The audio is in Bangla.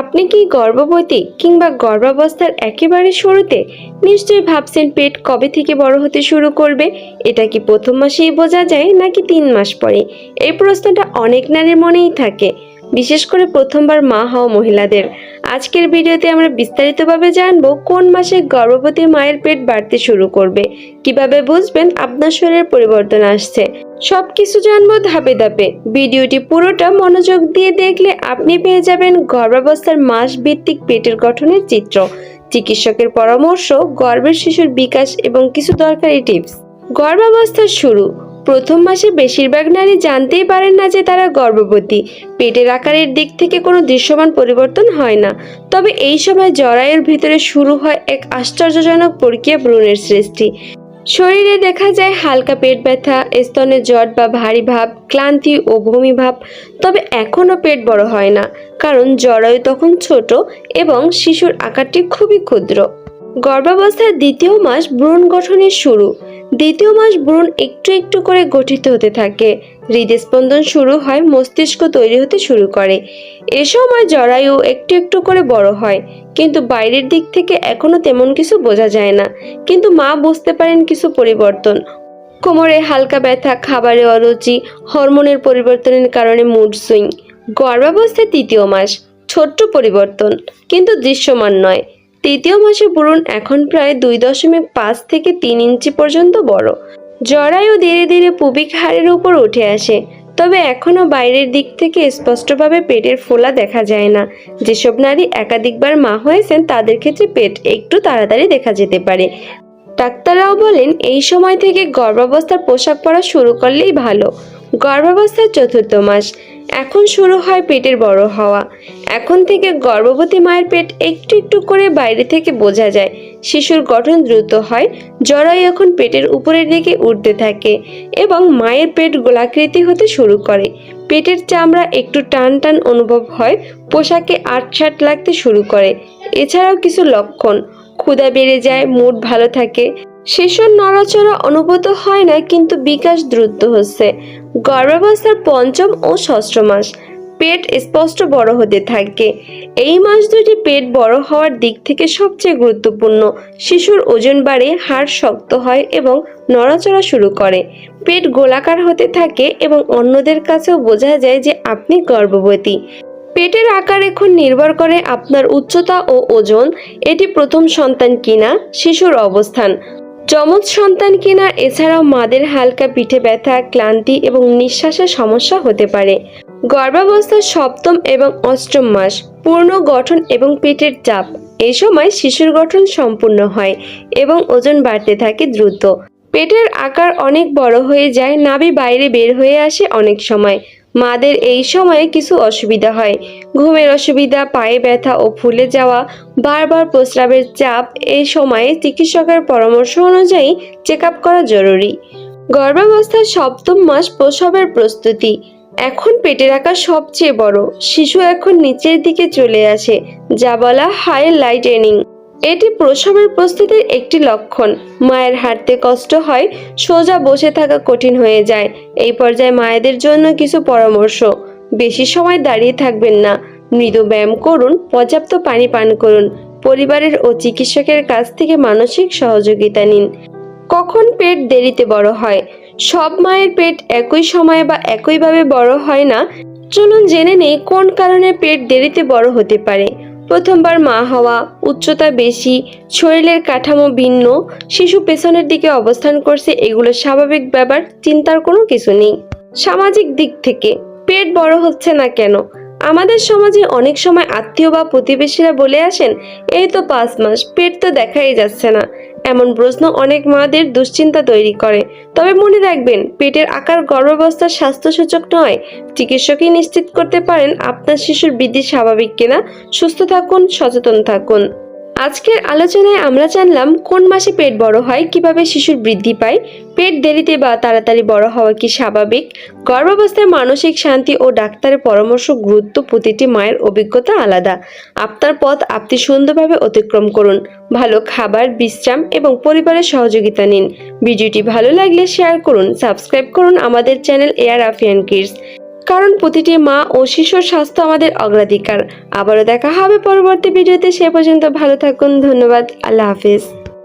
আপনি কি গর্ভবতী কিংবা গর্ভাবস্থার একেবারে শুরুতে নিশ্চয়ই ভাবছেন পেট কবে থেকে বড় হতে শুরু করবে? এটা কি প্রথম মাসেই বোঝা যায় নাকি তিন মাস পরে? এই প্রশ্নটা অনেক নারীর মনেই থাকে। বিশেষ করে প্রথমবার মা হওয়া মহিলাদের। আজকের ভিডিওতে আমরা বিস্তারিতভাবে জানব কোন মাসে গর্ভবতী মায়ের পেট বাড়তে শুরু করবে, কীভাবে বুঝবেন আপনার শরীরের পরিবর্তন আসছে, সবকিছু জানব ধাপে ধাপে। ভিডিওটি পুরোটা মনোযোগ দিয়ে দেখলে আপনি পেয়ে যাবেন গর্ভাবস্থার মাস ভিত্তিক পেটের গঠনের চিত্র। চিকিৎসকের পরামর্শ, গর্ভের শিশুর বিকাশ এবং কিছু দরকারি টিপস। গর্ভাবস্থার শুরু। প্রথম মাসে বেশিরভাগ নারী জানতেই পারেন না যে তারা গর্ভবতী। পেটের আকারের দিক থেকে কোনো দৃশ্যমান পরিবর্তন হয় না। তবে এই সময় জরায়ুর ভিতরে শুরু হয় এক আশ্চর্যজনক প্রক্রিয়া ভ্রূণের সৃষ্টি। শরীরে দেখা যায় হালকা পেট ব্যথা, স্তনে জট বা ভারী ভাব, ক্লান্তি ও বমি ভাব। তবে এখনও পেট বড় হয় না, কারণ জরায়ু তখন ছোট এবং শিশুর আকারটি খুবই ক্ষুদ্র। গর্ভাবস্থার দ্বিতীয় মাস ভ্রূণ গঠনের শুরু। দ্বিতীয় মাস ভ্রূণ একটু একটু করে গঠিত হতে থাকে। হৃদস্পন্দন শুরু হয়, মস্তিষ্ক তৈরি হতে শুরু করে। এ সময় জরায়ু একটু একটু করে বড় হয়, কিন্তু বাইরের দিক থেকে এখনও তেমন কিছু বোঝা যায় না। কিন্তু মা বুঝতে পারেন কিছু পরিবর্তন। কোমরে হালকা ব্যথা, খাবারে অরুচি, হরমোনের পরিবর্তনের কারণে মুড সুইং গর্ভাবস্থায় তৃতীয় মাস, ছোট্ট পরিবর্তন, কিন্তু দৃশ্যমান নয়। তৃতীয় মাসে ভ্রূণ এখন প্রায় দুই দশমিক পাঁচ থেকে তিন ইঞ্চি পর্যন্ত বড়। জরায়ু ধীরে ধীরে পুবিক হাড়ের উপর উঠে আসে, তবে এখনও বাইরের দিক থেকে স্পষ্টভাবে পেটের ফোলা দেখা যায় না। যেসব নারী একাধিকবার মা হয়েছেন, তাদের ক্ষেত্রে পেট একটু তাড়াতাড়ি দেখা যেতে পারে। ডাক্তাররাও বলেন, এই সময় থেকে গর্ভাবস্থার পোশাক পরা শুরু করলেই ভালো। গর্ভাবস্থার চতুর্থ মাস। এখন শুরু হয় পেটের বড় হওয়া। এখন থেকে গর্ভবতী মায়ের পেট একটু একটু করে বাইরে থেকে বোঝা যায়। শিশুর গঠন দ্রুত হয়, জরায়ু এখন পেটের উপরের দিকে উঠতে থাকে এবং মায়ের পেট গোলাকৃতি হতে শুরু করে। পেটের চামড়া একটু টান টান অনুভব হয়, পোশাকে আটসাট লাগতে শুরু করে। এছাড়াও কিছু লক্ষণ, ক্ষুধা বেড়ে যায়, মুড ভালো থাকে। শিশুর নড়াচড়া অনুভূত হয় না, কিন্তু বিকাশ দ্রুত হচ্ছে। গর্ভাবস্থার পঞ্চম ও ষষ্ঠ মাস। পেট স্পষ্ট বড় হতে থাকে। এই মাস দুটি পেট বড় হওয়ার দিক থেকে সবচেয়ে গুরুত্বপূর্ণ। শিশুর ওজন বাড়ে, হাড় শক্ত হয় এবং নড়াচড়া শুরু করে। পেট গোলাকার হতে থাকে এবং অন্যদের কাছেও বোঝা যায় যে আপনি গর্ভবতী। পেটের আকার এখন নির্ভর করে আপনার উচ্চতা ও ওজন। এটি প্রথম সন্তান কিনা, শিশুর অবস্থান। যমজ সন্তান কেনা এছাড়াও মাদের হালকা পিঠে ব্যথা, ক্লান্তি এবং নিঃশ্বাসের সমস্যা হতে পারে। গর্ভাবস্থার সপ্তম এবং অষ্টম মাস, পূর্ণ গঠন এবং পেটের চাপ। এই সময় শিশুর গঠন সম্পূর্ণ হয় এবং ওজন বাড়তে থাকে দ্রুত। পেটের আকার অনেক বড় হয়ে যায়, নাভি বাইরে বের হয়ে আসে অনেক সময়। মাদের এই সময়ে কিছু অসুবিধা হয়। ঘুমের অসুবিধা, পায়ে ব্যথা ও ফুলে যাওয়া, বারবার প্রস্রাবের চাপ এই সময়ে চিকিৎসকের পরামর্শ অনুযায়ী চেক করা জরুরি। গর্ভাবস্থার সপ্তম মাস প্রসবের প্রস্তুতি। এখন পেটের রাখা সবচেয়ে বড়। শিশু এখন নিচের দিকে চলে আসে, যা বলা হাই লাইটেনিং। এটি প্রসবের প্রস্তুতির একটি লক্ষণ। মায়ের হাঁটতে কষ্ট হয়, সোজা বসে থাকা কঠিন হয়ে যায়। এই পর্যায়ে মায়েদের জন্য কিছু পরামর্শ। বেশি সময় দাঁড়িয়ে থাকবেন না। মৃদু ব্যায়াম করুন, পর্যাপ্ত পানি পান করুন। পরিবারের ও চিকিৎসকের কাছ থেকে মানসিক সহযোগিতা নিন। কখন পেট দেরিতে বড় হয়? সব মায়ের পেট একই সময়ে বা একইভাবে বড় হয় না? চলুন জেনে নেই কোন কারণে পেট দেরিতে বড় হতে পারে। প্রথমবার মা হওয়া, উচ্চতা বেশি, শরীরের কাঠামো ভিন্ন, শিশু পেছনের দিকে অবস্থান করছে এগুলো স্বাভাবিক ব্যাপার, চিন্তার কোনো কিছু নেই। সামাজিক দিক থেকে, পেট বড় হচ্ছে না কেন? আমাদের সমাজে অনেক সময় আত্মীয় বা প্রতিবেশীরা বলে আসেন, এই তো পাঁচ মাস, পেট তো দেখাই যাচ্ছে না। এমন প্রশ্ন অনেক মাদের দুশ্চিন্তা তৈরি করে। তবে মনে রাখবেন, পেটের আকার গর্ভাবস্থার স্বাস্থ্যসূচক নয়। চিকিৎসকই নিশ্চিত করতে পারেন, আপনার শিশুর বৃদ্ধি স্বাভাবিক কিনা? সুস্থ থাকুন, সচেতন থাকুন। আজকের আলোচনায় আমরা জানলাম কোন মাসে পেট বড় হয়, কীভাবে শিশুর বৃদ্ধি পায়, পেট দেরিতে বা তাড়াতাড়ি বড় হওয়া কি স্বাভাবিক, গর্ভাবস্থায় মানসিক শান্তি ও ডাক্তারের পরামর্শ গুরুত্ব প্রতিটি মায়ের অভিজ্ঞতা আলাদা। আপনার পথ আপনি সুন্দরভাবে অতিক্রম করুন, ভালো খাবার, বিশ্রাম এবং পরিবারের সহযোগিতা নিন। ভিডিওটি ভালো লাগলে শেয়ার করুন, সাবস্ক্রাইব করুন আমাদের চ্যানেল এয়ার আফিয়ান কিডস। কারণ প্রতিটি মা ও শিশুর স্বাস্থ্য আমাদের অগ্রাধিকার। আবারও দেখা হবে পরবর্তী ভিডিওতে, সে পর্যন্ত ভালো থাকুন, ধন্যবাদ, আল্লাহ হাফিজ।